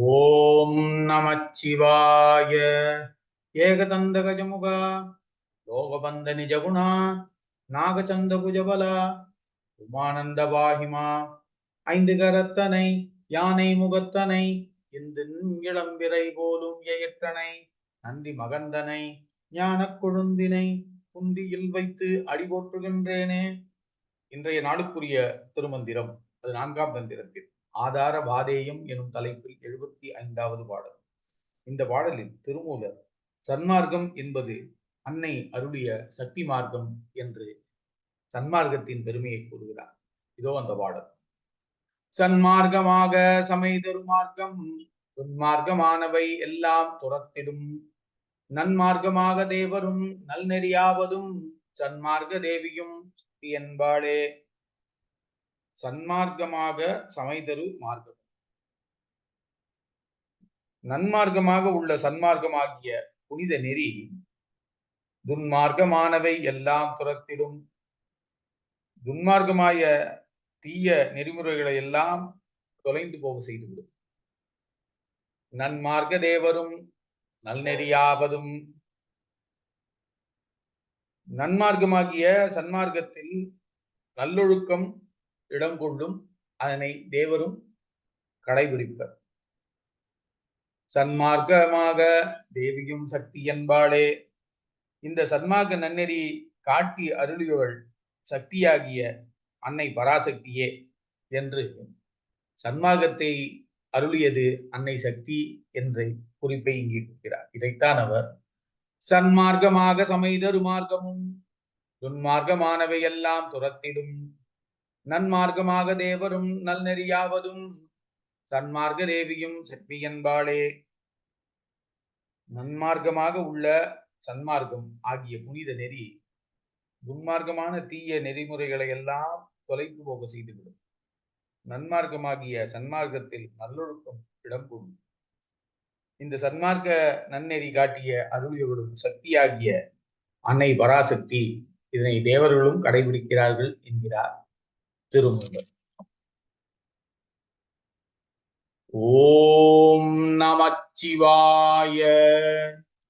ஓம் நமச்சிவாய. ஏகதந்த கஜமுக லோகபந்த நிஜகுணா நாகச்சந்த குஜபல உமானந்த வாகிமா ஐந்து கரத்தனை யானை முகத்தனை இந்து இளம்பிறை போலும் எயற்றனை நந்தி மகந்தனை ஞானக் கொழுந்தினை குந்தியில் வைத்து அடிபோற்றுகின்றேனே. இன்றைய நாளுக்குரிய திருமந்திரம் அது நான்காம் தந்திரத்தில் ஆதார வாதேயம் எனும் தலைப்பில் எழுபத்தி ஐந்தாவது பாடல். இந்த பாடலில் திருமூலர் சன்மார்க்கம் என்பது அன்னை அருளிய சக்தி மார்க்கம் என்று சன்மார்க்கத்தின் பெருமையை கூறுகிறார். இதோ அந்த பாடல். சன்மார்க்கமாக சமை மார்க்கம் துன்மார்க்கமானவை எல்லாம் துரத்திடும். நன்மார்க்கமாக தேவரும் நல்நெறியாவதும் சன்மார்க்க தேவியும் என்பாளே. சன்மார்க்கமாக சமைதரு மார்க்கம். நன்மார்க்கமாக உள்ள சன்மார்க்கமாகிய புனித நெறி துன்மார்க்கமானவை எல்லாம் துரத்திடும். துன்மார்க்கமாய தீய நெறிமுறைகளை எல்லாம் தொலைந்து போக செய்துவிடும். நன்மார்க்க தேவரும் நல்நெறியாவதும். நன்மார்க்கமாகிய சன்மார்க்கத்தில் நல்லொழுக்கம் இடம் கொள்ளும் அதனை தேவரும் கடைபிடிப்பர். சன்மார்க்கமாக தேவியும் சக்தி என்பாளே. இந்த சன்மார்க்க நன்னெறி காட்டி அருளியவள் சக்தியாகிய அன்னை பராசக்தியே என்று சன்மார்க்கத்தை அருளியது அன்னை சக்தி என்ற குறிப்பை இங்கே கொடுக்கிறார் இதைத்தான் அவர் சன்மார்க்கமாக சமைதரு மார்க்கமும் துன்மார்க்கமானவை எல்லாம் துரத்திடும் நன்மார்க்கமாக தேவரும் நல்நெறியாவதும் சன்மார்க்க தேவியும் சக்தி என்பாளே நன்மார்க்கமாக உள்ள சன்மார்க்கம் ஆகிய புனித நெறி துன்மார்க்கமான தீய நெறிமுறைகளை எல்லாம் தொலைத்து போக செய்துவிடும். நன்மார்க்கமாகிய சன்மார்க்கத்தில் நல்லொழுக்கம் இடம் கொள்ளும் இந்த சன்மார்க்க நன்னெறி காட்டிய அருளியவளும் சக்தியாகிய அன்னை பராசக்தி இதனை தேவர்களும் கடைபிடிக்கிறார்கள் என்கிறார். திருமூலர் ஓம் நமச்சிவாய